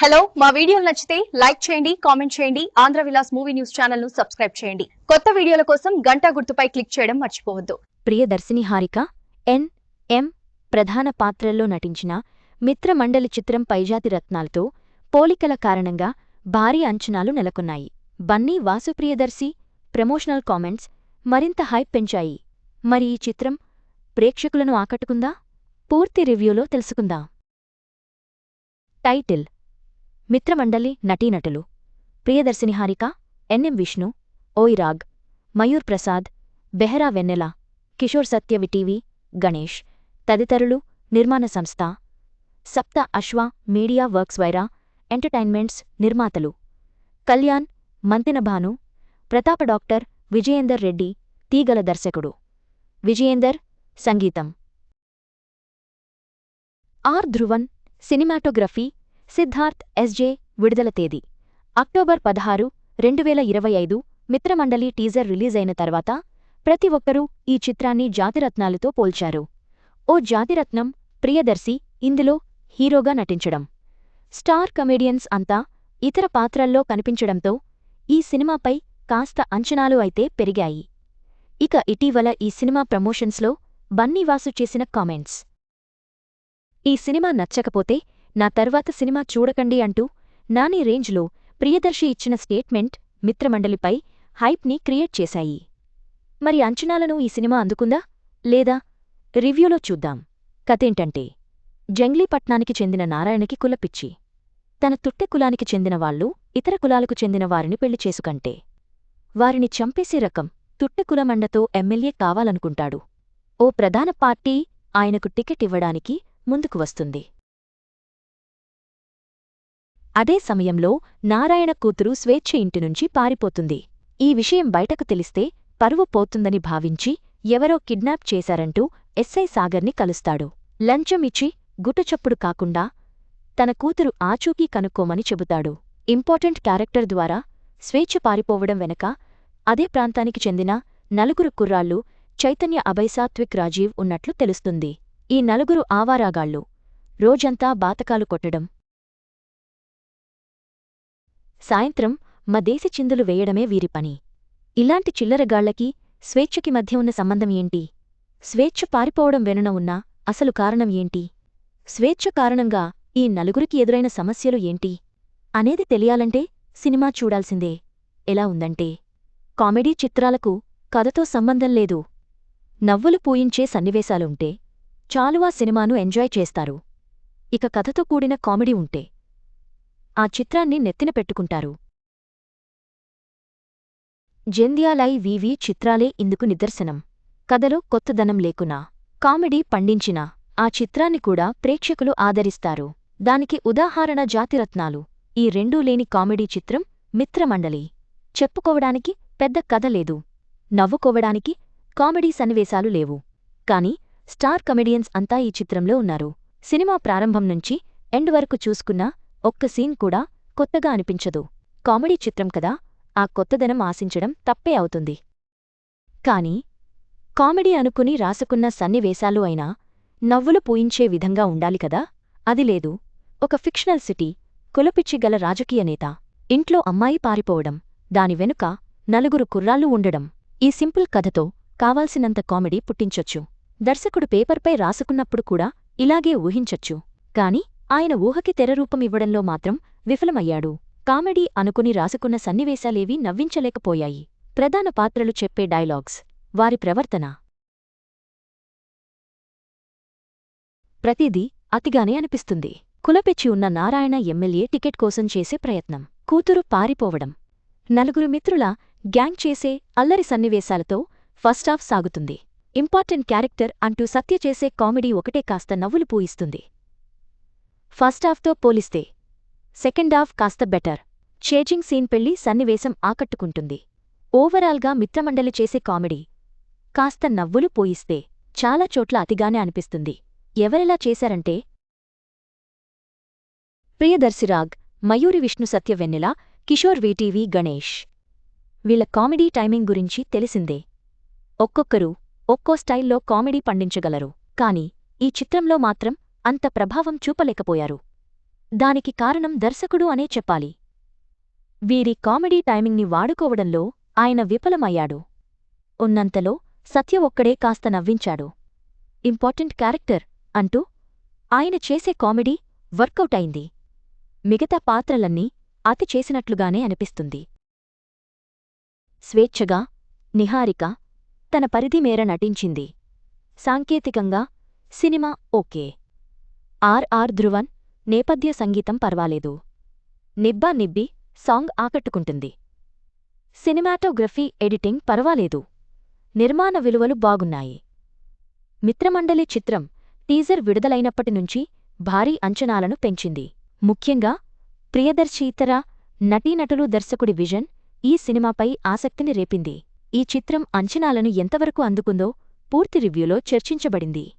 Hello మా వీడియోలు నచ్చితే లైక్ చేయండి కామెంట్ చేయండి ఆంధ్ర విలాస్ మూవీ న్యూస్ ఛానల్ను సబ్స్క్రైబ్ చేయండి. కొత్త వీడియోల కోసం గంట గుర్తుపై క్లిక్ చేయడం మర్చిపోవద్దు. ప్రియదర్శిని హారిక ఎన్ ఎం ప్రధాన పాత్రల్లో నటించిన మిత్రమండలి చిత్రం పైజాతి రత్నాలతో పోలికల కారణంగా భారీ అంచనాలు నెలకొన్నాయి. బన్నీ వాసు ప్రియదర్శి ప్రమోషనల్ కామెంట్స్ మరింత హైప్ పెంచాయి. మరి ఈ చిత్రం ప్రేక్షకులను ఆకట్టుకుందా? పూర్తి రివ్యూలో తెలుసుకుందాం. టైటిల్ మిత్రమండలి నటీనటులు ప్రియదర్శిని హారిక ఎన్ఎం విష్ణు ఓయిరాగ్ మయూర్ ప్రసాద్ బెహరా వెన్నెల కిషోర్ సత్యవి టీవీ గణేష్ తదితరులు నిర్మాణ సంస్థ సప్త అశ్వ మీడియా వర్క్స్ వైరా ఎంటర్టైన్మెంట్స్ నిర్మాతలు కళ్యాణ్ మంతిన భాను ప్రతాప డాక్టర్ విజయేందర్ రెడ్డి తీగల దర్శకుడు విజయేందర్ సంగీతం. R Dhruvan cinematography Siddharth SJ విడుదల తేదీ. అక్టోబర్ పదహారు రెండు వేల ఇరవై ఐదు మిత్రమండలి టీజర్ రిలీజ్ అయిన తర్వాత ప్రతి ఒక్కరూ ఈ చిత్రాన్ని జాతిరత్నాలతో పోల్చారు. ఓ జాతిరత్నం ప్రియదర్శి ఇందులో హీరోగా నటించడం. స్టార్ కమెడియన్స్ అంతా ఇతర పాత్రల్లో కనిపించడంతో ఈ సినిమాపై కాస్త అంచనాలు అయితే పెరిగాయి. ఇక ఇటీవల ఈ సినిమా ప్రమోషన్స్లో బన్నీవాసు చేసిన కామెంట్స్. ఈ సినిమా నచ్చకపోతే నా తర్వాత సినిమా చూడకండి అంటూ నాని రేంజ్లో ప్రియదర్శి ఇచ్చిన స్టేట్మెంట్ మిత్రమండలిపై హైప్ని క్రియేట్ చేశాయి. మరి అంచనాలను ఈ సినిమా అందుకుందా? లేదా? రివ్యూలో చూద్దాం. కథేంటంటే జంగ్లీపట్నానికి చెందిన నారాయణకి కులపిచ్చి తన తుట్టె కులానికి చెందిన వాళ్ళు ఇతర కులాలకు చెందిన వారిని పెళ్ళి చేసుకంటే. వారిని చంపేసే రకం తుట్టె కులమండతో ఎమ్మెల్యే కావాలనుకుంటాడు. ఓ ప్రధాన పార్టీ ఆయనకు టికెట్ ఇవ్వడానికి ముందుకు వస్తుంది. అదే సమయంలో నారాయణ కూతురు స్వేచ్ఛ ఇంటినుంచి పారిపోతుంది. ఈ విషయం బయటకు తెలిస్తే పరువు పోతుందని భావించి ఎవరో కిడ్నాప్ చేశారంటూ ఎస్ఐ సాగర్ని కలుస్తాడు. లంచం ఇచ్చి గుటుచప్పుడు కాకుండా తన కూతురు ఆచూకీ కనుక్కోమని చెబుతాడు. ఇంపార్టెంట్ క్యారెక్టర్ ద్వారా స్వేచ్ఛ పారిపోవడం వెనక అదే ప్రాంతానికి చెందిన నలుగురు కుర్రాళ్ళు చైతన్య అభయసాత్విక్ రాజీవ్ ఉన్నట్లు తెలుస్తుంది. ఈ నలుగురు ఆవారాగాళ్ళు రోజంతా బాతకాలు కొట్టడం సాయంత్రం మా దేశ చిందులు వేయడమే వీరి పని. ఇలాంటి చిల్లరగాళ్ళకి స్వేచ్ఛకి మధ్య ఉన్న సంబంధం ఏంటి? స్వేచ్ఛ పారిపోవడం వెనున ఉన్న అసలు కారణం ఏంటి? స్వేచ్ఛ కారణంగా ఈ నలుగురికి ఎదురైన సమస్యలు ఏంటి? అనేది తెలియాలంటే సినిమా చూడాల్సిందే. ఎలా ఉందంటే కామెడీ చిత్రాలకు కథతో సంబంధం లేదు. నవ్వులు పూయించే సన్నివేశాలుంటే చాలువా సినిమాను ఎంజాయ్ చేస్తారు. ఇక కథతో కూడిన కామెడీ ఉంటే ఆ చిత్రాన్ని నెత్తిన పెట్టుకుంటారు. జంధ్యాలై వివి చిత్రాలే ఇందుకు నిదర్శనం. కథలో కొత్తదనం లేకున్నా కామెడీ పండించినా ఆ చిత్రాన్ని కూడా ప్రేక్షకులు ఆదరిస్తారు. దానికి ఉదాహరణ జాతిరత్నాలు. ఈ రెండూ లేని కామెడీ చిత్రం మిత్రమండలి. చెప్పుకోవడానికి పెద్ద కథ లేదు. నవ్వుకోవడానికి కామెడీ సన్నివేశాలు లేవు. కాని స్టార్ కమెడియన్స్ అంతా ఈ చిత్రంలో ఉన్నారు. సినిమా ప్రారంభం నుంచి ఎండ్ వరకు చూసుకున్నా ఒక్క సీన్ కూడా కొత్తగా అనిపించదు. కామెడీ చిత్రం కదా ఆ కొత్తదనం ఆశించడం తప్పే అవుతుంది. కాని కామెడీ అనుకుని రాసుకున్న సన్నివేశాలు అయినా నవ్వులు పూయించే విధంగా ఉండాలి కదా? అది లేదు. ఒక ఫిక్షనల్ సిటీ కులపిచ్చి గల రాజకీయ నేత ఇంట్లో అమ్మాయి పారిపోవడం దాని వెనుక నలుగురు కుర్రాళ్ళు ఉండడం. ఈ సింపుల్ కథతో కావాల్సినంత కామెడీ పుట్టించొచ్చు. దర్శకుడు పేపర్పై రాసుకున్నప్పుడు కూడా ఇలాగే ఊహించొచ్చు. కాని ఆయన ఊహకి తెరరూపమివ్వడంలో మాత్రం విఫలమయ్యాడు. కామెడీ అనుకుని రాసుకున్న సన్నివేశాలేవీ నవ్వించలేకపోయాయి. ప్రధాన పాత్రలు చెప్పే డైలాగ్స్. వారి ప్రవర్తన. ప్రతిదీ అతిగానే అనిపిస్తుంది. కులపెచ్చి ఉన్న నారాయణ ఎమ్మెల్యే టికెట్ కోసం చేసే ప్రయత్నం. కూతురు పారిపోవడం. నలుగురు మిత్రుల గ్యాంగ్ చేసే అల్లరి సన్నివేశాలతో ఫస్టాఫ్ సాగుతుంది. ఇంపార్టెంట్ క్యారెక్టర్ అంటూ సత్య చేసే కామెడీ ఒకటే కాస్త నవ్వులు పూయిస్తుంది. ఫస్టాఫ్తో పోలిస్తే సెకండాఫ్ కాస్త బెటర్. చేజింగ్ సీన్ పెళ్ళి సన్నివేశం ఆకట్టుకుంటుంది. ఓవరాల్గా మిత్రమండలి చేసే కామెడీ కాస్త నవ్వులు పోయిస్తే చాలా చోట్ల అతిగానే అనిపిస్తుంది. ఎవరెలా చేశారంటే ప్రియదర్శిరాగ్ మయూరి విష్ణు సత్య వెన్నెల కిషోర్ వీటీవీ గణేష్. వీళ్ళ కామెడీ టైమింగ్ గురించి తెలిసిందే. ఒక్కొక్కరు ఒక్కో స్టైల్లో కామెడీ పండించగలరు. కాని ఈ చిత్రంలో మాత్రం అంత ప్రభావం చూపలేకపోయారు. దానికి కారణం దర్శకుడు అనే చెప్పాలి. వీరి కామెడీ టైమింగ్ని వాడుకోవడంలో ఆయన విఫలమయ్యాడు. ఉన్నంతలో సత్య ఒక్కడే కాస్త నవ్వించాడు. ఇంపార్టెంట్ క్యారెక్టర్ అంటూ ఆయన చేసే కామెడీ వర్కౌట్ అయింది. మిగతా పాత్రలన్నీ అతి చేసినట్లుగానే అనిపిస్తుంది. స్వేచ్ఛగా నిహారిక తన పరిధి మేర నటించింది. సాంకేతికంగా సినిమా ఓకే. ఆర్ఆర్ ధ్రువన్ నేపథ్య సంగీతం పర్వాలేదు. నిబ్బా నిబ్బి సాంగ్ ఆకట్టుకుంటుంది. సినిమాటోగ్రఫీ ఎడిటింగ్ పర్వాలేదు. నిర్మాణ విలువలు బాగున్నాయి. మిత్రమండలి చిత్రం టీజర్ విడుదలైనప్పటి నుంచి భారీ అంచనాలను పెంచింది. ముఖ్యంగా ప్రియదర్శితర నటీనటులు దర్శకుడి విజన్ ఈ సినిమాపై ఆసక్తిని రేపింది. ఈ చిత్రం అంచనాలను ఎంతవరకు అందుకుందో పూర్తి రివ్యూలో చర్చించబడింది.